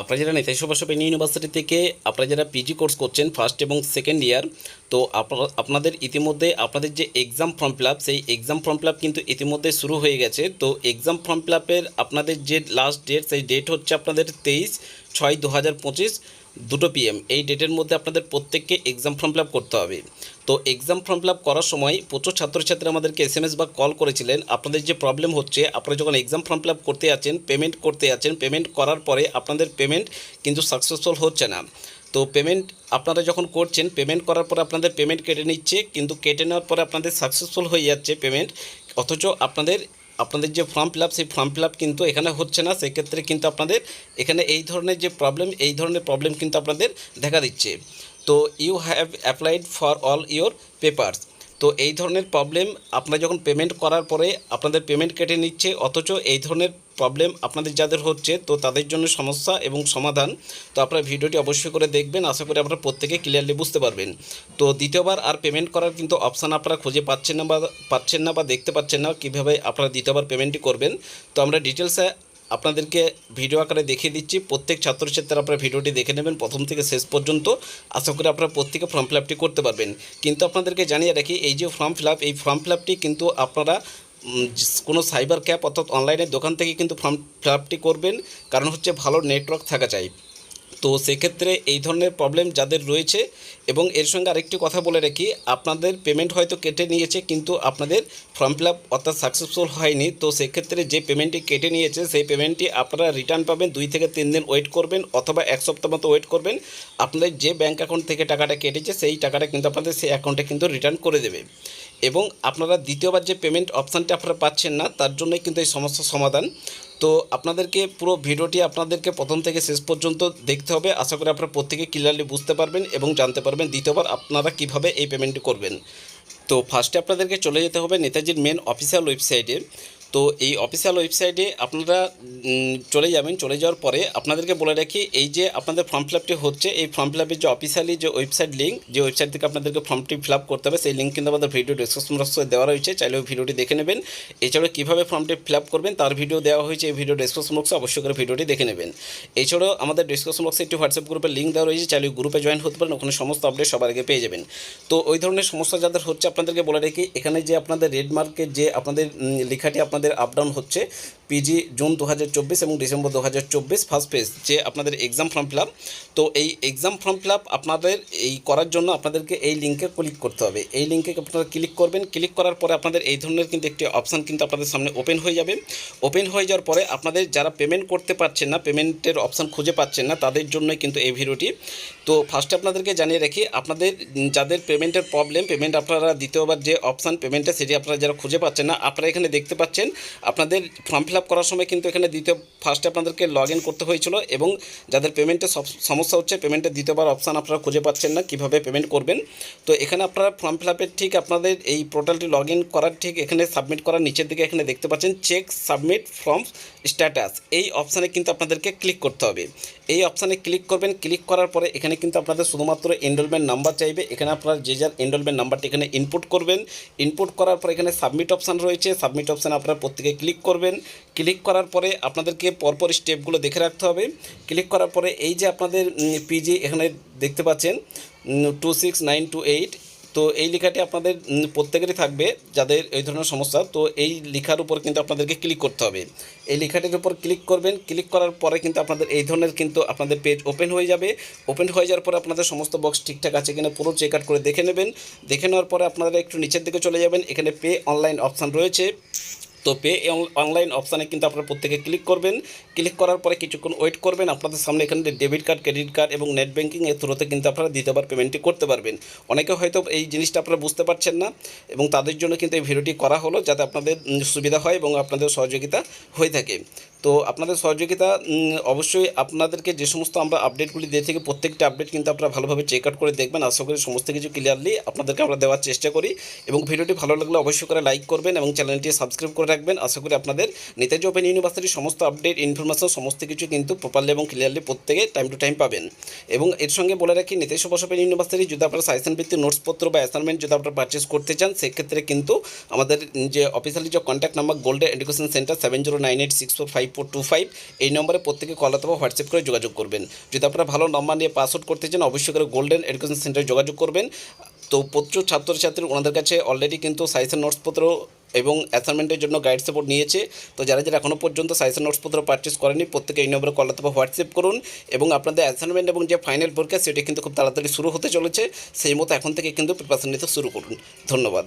আপনারা যারা Netaji Subhash pen university থেকে আপনারা যারা পিজি কোর্স করছেন ফার্স্ট এবং সেকেন্ড ইয়ার তো আপনাদের ইতিমধ্যে আপনাদের যে এক্সাম ফর্ম ফিল সেই এক্সাম ফর্ম ফিল কিন্তু ইতিমধ্যে শুরু হয়ে গেছে। তো এক্সাম ফর্ম ফিল আপনাদের যে লাস্ট ডেট সেই ডেট হচ্ছে আপনাদের তেইশ ছয় দু হাজার পঁচিশ। দুটো পিএম এই ডেটের মধ্যে আপনাদের প্রত্যেককে এক্সাম ফর্ম ফিল করতে হবে। তো এক্সাম ফর্ম ফিল করার সময় প্রচুর ছাত্রছাত্রী আমাদেরকে এস বা কল করেছিলেন। আপনাদের যে প্রবলেম হচ্ছে, আপনারা যখন এক্সাম ফর্ম ফিল করতে যাচ্ছেন পেমেন্ট করতে যাচ্ছেন পেমেন্ট করার পরে আপনাদের পেমেন্ট কিন্তু সাকসেসফুল হচ্ছে না। তো পেমেন্ট আপনারা যখন করছেন পেমেন্ট করার পরে আপনাদের পেমেন্ট কেটে নিচ্ছে, কিন্তু কেটে নেওয়ার পরে আপনাদের সাকসেসফুল হয়ে যাচ্ছে পেমেন্ট অথচ আপনাদের আপনাদের যে ফর্ম ফিল সেই ফর্ম ফিল কিন্তু এখানে হচ্ছে না। সেক্ষেত্রে কিন্তু আপনাদের এখানে এই ধরনের যে প্রবলেম এই ধরনের প্রবলেম কিন্তু আপনাদের দেখা দিচ্ছে। তো you have applied for all your papers তো এই ধরনের প্রবলেম আপনারা যখন পেমেন্ট করার পরে আপনাদের পেমেন্ট কেটে নিচ্ছে, অথচ এই ধরনের প্রবলেম আপনাদের যাদের হচ্ছে, তো তাদের জন্য সমস্যা এবং সমাধান। তো আপনারা ভিডিওটি অবশ্যই করে দেখবেন, আশা করি আপনারা প্রত্যেকে ক্লিয়ারলি বুঝতে পারবেন। তো দ্বিতীয়বার আর পেমেন্ট করার কিন্তু অপশান আপনারা খুঁজে পাচ্ছেন না বা, পাচ্ছেন না বা দেখতে পাচ্ছেন না, কীভাবে আপনারা দ্বিতীয়বার পেমেন্টটি করবেন। তো আমরা ডিটেলসে আপনাদেরকে ভিডিও আকারে দেখিয়ে দিচ্ছি। প্রত্যেক ছাত্রছাত্রীরা আপনারা ভিডিওটি দেখে নেবেন প্রথম থেকে শেষ পর্যন্ত। আশা করি আপনারা প্রত্যেকে ফর্ম ফিল করতে পারবেন। কিন্তু আপনাদেরকে জানিয়ে রাখি, এই যে ফর্ম ফিল এই ফর্ম ফিল কিন্তু আপনারা কোনো সাইবার ক্যাপ অর্থাৎ অনলাইনের দোকান থেকে কিন্তু ফর্ম ফিল আপটি করবেন। কারণ হচ্ছে ভালো নেটওয়ার্ক থাকা চাই। তো সেক্ষেত্রে এই ধরনের প্রবলেম যাদের রয়েছে, এবং এর সঙ্গে আরেকটি কথা বলে রাখি, আপনাদের পেমেন্ট হয়তো কেটে নিয়েছে, কিন্তু আপনাদের ফর্ম ফিল আপ অর্থাৎ সাকসেসফুল হয়নি। তো সেক্ষেত্রে যে পেমেন্টটি কেটে নিয়েছে, সেই পেমেন্টটি আপনারা রিটার্ন পাবেন, দুই থেকে তিন দিন ওয়েট করবেন, অথবা এক সপ্তাহ মতো ওয়েট করবেন। আপনাদের যে ব্যাঙ্ক অ্যাকাউন্ট থেকে টাকাটা কেটেছে, সেই টাকাটা কিন্তু আপনাদের সেই অ্যাকাউন্টে কিন্তু রিটার্ন করে দেবে। এবং আপনারা দ্বিতীয়বার যে পেমেন্ট অপশানটি আপনারা পাচ্ছেন না, তার জন্যই কিন্তু এই সমস্যার সমাধান। তো আপনাদেরকে পুরো ভিডিওটি আপনাদেরকে প্রথম থেকে শেষ পর্যন্ত দেখতে হবে। আশা করি আপনারা প্রত্যেকে ক্লিয়ারলি বুঝতে পারবেন এবং জানতে পারবেন দ্বিতীয়বার আপনারা কীভাবে এই পেমেন্টটি করবেন। তো ফার্স্টে আপনাদেরকে চলে যেতে হবে নেতাজির মেন অফিসিয়াল ওয়েবসাইটে তো এই অফিসিয়াল ওয়েবসাইটে আপনারা চলে যাবেন, চলে যাওয়ার পরে আপনাদেরকে বলে রাখি, এই যে আপনাদের ফর্ম ফিল হচ্ছে, এই ফর্ম ফিল যে অফিসিয়ালি যে ওয়েবসাইট লিঙ্ক যে ওয়েবসাইট থেকে আপনাদেরকে ফর্মটি ফিল করতে হবে, সেই লিঙ্ক কিন্তু আমাদের ভিডিও ডিসক্রিপশন বক্সে দেওয়া রয়েছে, চাইলে ওই ভিডিওটি দেখে নেবেন। এছাড়াও কীভাবে ফর্মটি ফিল করবেন, তার ভিডিও দেওয়া হয়েছে এই ভিডিও ডিসক্রিপশন বক্সে অবশ্যই করে ভিডিওটি দেখে নেবেন। এছাড়াও আমাদের ডিসক্রিপশন বক্সে একটি হোয়াটসঅ্যাপ গ্রুপের লিঙ্ক দেওয়া রয়েছে, চাইলে গ্রুপে জয়েন হতে পারেন, ওখানে সমস্ত আপডেট সবার আগে পেয়ে যাবেন। তো ওই ধরনের সমস্যা যাদের হচ্ছে, আপনাদেরকে বলে রাখি, এখানে যে আপনাদের রেড মার্কের যে আপনাদের লেখাটি আপনাদের আপ ডাউন হচ্ছে। পিজি জুন দু হাজার চব্বিশ এবং ডিসেম্বর দু হাজার চব্বিশ ফার্স্ট পেজ যে আপনাদের এক্সাম ফর্ম ফিল তো এই এক্সাম ফর্ম ফিল আপ আপনাদের এই করার জন্য আপনাদেরকে এই লিঙ্কে ক্লিক করতে হবে। এই লিঙ্কে আপনারা ক্লিক করবেন ক্লিক করার পরে আপনাদের এই ধরনের কিন্তু একটি অপশান কিন্তু আপনাদের সামনে ওপেন হয়ে যাবে। ওপেন হয়ে যাওয়ার পরে আপনাদের যারা পেমেন্ট করতে পারছেন না পেমেন্টের অপশান খুঁজে পাচ্ছেন না, তাদের জন্যই কিন্তু এই ভিডিওটি। তো ফার্স্টে আপনাদেরকে জানিয়ে রাখি, আপনাদের যাদের পেমেন্টের প্রবলেম পেমেন্ট আপনারা দ্বিতীয়বার যে অপশান পেমেন্টটা সেটি আপনারা যারা খুঁজে পাচ্ছেন না, আপনারা এখানে দেখতে পাচ্ছেন, আপনাদের ফর্ম ফিল আপ করার সময় কিন্তু এখানে দ্বিতীয় ফার্স্টে আপনাদেরকে লগ করতে হয়েছিল এবং যাদের পেমেন্টের সব, সমস্যা হচ্ছে পেমেন্টের দ্বিতীয়বার অপশান আপনারা খুঁজে পাচ্ছেন না কীভাবে পেমেন্ট করবেন। তো এখানে আপনারা ফর্ম ফিল ঠিক আপনাদের এই পোর্টালটি লগ করার ঠিক এখানে সাবমিট করার নিচের দিকে এখানে দেখতে পাচ্ছেন চেক সাবমিট ফর্ম স্ট্যাটাস এই অপশানে কিন্তু আপনাদেরকে ক্লিক করতে হবে। এই অপশানে ক্লিক করবেন ক্লিক করার পরে এখানে কিন্তু আপনাদের শুধুমাত্র এনরোলমেন্ট নাম্বার চাইবে। এখানে আপনারা যে যার এনরোলমেন্ট নাম্বারটি এখানে ইনপুট করবেন। ইনপুট করার পর এখানে সাবমিট অপশান রয়েছে। সাবমিট অপশানে আপনারা প্রত্যেকে ক্লিক করবেন। ক্লিক করার পরে আপনাদেরকে পরপর স্টেপগুলো দেখে রাখতে হবে। ক্লিক করার পরে এই যে আপনাদের পিজি এখানে দেখতে পাচ্ছেন two six nine two eight তো এই লেখাটি আপনাদের প্রত্যেকেরই থাকবে যাদের এই ধরনের সমস্যা। তো এই লেখার উপর কিন্তু আপনাদেরকে ক্লিক করতে হবে। এই লেখাটির উপর ক্লিক করবেন। ক্লিক করার পরে কিন্তু আপনাদের এই ধরনের কিন্তু আপনাদের পেজ ওপেন হয়ে যাবে। ওপেন হয়ে যাওয়ার পরে আপনাদের সমস্ত বক্স ঠিকঠাক আছে কিনা পুরো চেক আউট করে দেখে নেবেন। দেখে নেওয়ার পরে আপনারা একটু নিচের দিকে চলে যাবেন। এখানে পে অনলাইন অপশান রয়েছে। তো পে অনলাইন অপশানে কিন্তু আপনারা প্রত্যেকে ক্লিক করবেন। ক্লিক করার পরে কিছুক্ষণ ওয়েট করবেন। আপনাদের সামনে এখানে ডেবিট কার্ড ক্রেডিট কার্ড এবং নেট ব্যাঙ্কিং এর থ্রুতে কিন্তু আপনারা দ্বিতীয়বার পেমেন্টটি করতে পারবেন। অনেকে হয়তো এই জিনিসটা আপনারা বুঝতে পারছেন না এবং তাদের জন্য কিন্তু এই ভিডিওটি করা হলো যাতে আপনাদের সুবিধা হয় এবং আপনাদের সহযোগিতা হয়ে থাকে। তো আপনাদের সহযোগিতা অবশ্যই আপনাদেরকে যে সমস্ত আমরা আপডেটগুলি দিয়ে থাকি, প্রত্যেকটা আপডেট কিন্তু আপনারা ভালোভাবে চেক আউট করে দেখবেন। আশা করি সমস্ত কিছু ক্লিয়ারলি আপনাদেরকে আমরা দেওয়ার চেষ্টা করি এবং ভিডিওটি ভালো লাগলে অবশ্যই করে লাইক করবেন এবং চ্যানেলটি সাবস্ক্রাইব করে রাখবেন। আশা করি আপনাদের নেতাজি ওপেন ইউনিভার্সিটির সমস্ত আপডেট ইনফরমেশন সমস্ত কিছু কিন্তু প্রপারলি এবং ক্লিয়ারলি প্রত্যেকে টাইম টু টাইম পাবেন। এবং এর সঙ্গে বলে রাখি নেতাজি সুভাষ ওপেন ইউনিভার্সিটি যদি আপনারা সাজেশন ভিত্তিক নোটসপত্র বা অ্যাসাইনমেন্ট যদি আপনারা পারচেস করতে চান, সেক্ষেত্রে কিন্তু আমাদের যে অফিসিয়ালি যে contact number Golden Education Centre seven zero nine eight six four five five two five এই নম্বরে প্রত্যেকে কল অথবা হোয়াটসঅ্যাপ করে যোগাযোগ করবেন। যদি আপনারা ভালো নম্বর নিয়ে পাস আউট করতে চান, অবশ্যই করে গোল্ডেন এডুকেশন সেন্টারে যোগাযোগ করবেন। তো প্রচুর ছাত্রছাত্রী ওনাদের কাছে অলরেডি কিন্তু সাইন্সের নোটসপত্র এবং অ্যাসাইনমেন্টের জন্য গাইড সাপোর্ট নিয়েছে। তো যারা যারা এখনও পর্যন্ত সাইন্সের নোটসপত্র পারচেস করেনি, প্রত্যেকে এই নম্বরে কল অথবা হোয়াটসঅ্যাপ করুন এবং আপনাদের অ্যাসাইনমেন্ট এবং যে ফাইনাল পরীক্ষা, সেটি কিন্তু খুব তাড়াতাড়ি শুরু হতে চলেছে। সেই মতো এখন থেকে কিন্তু প্রিপারেশন নিতে শুরু করুন। ধন্যবাদ।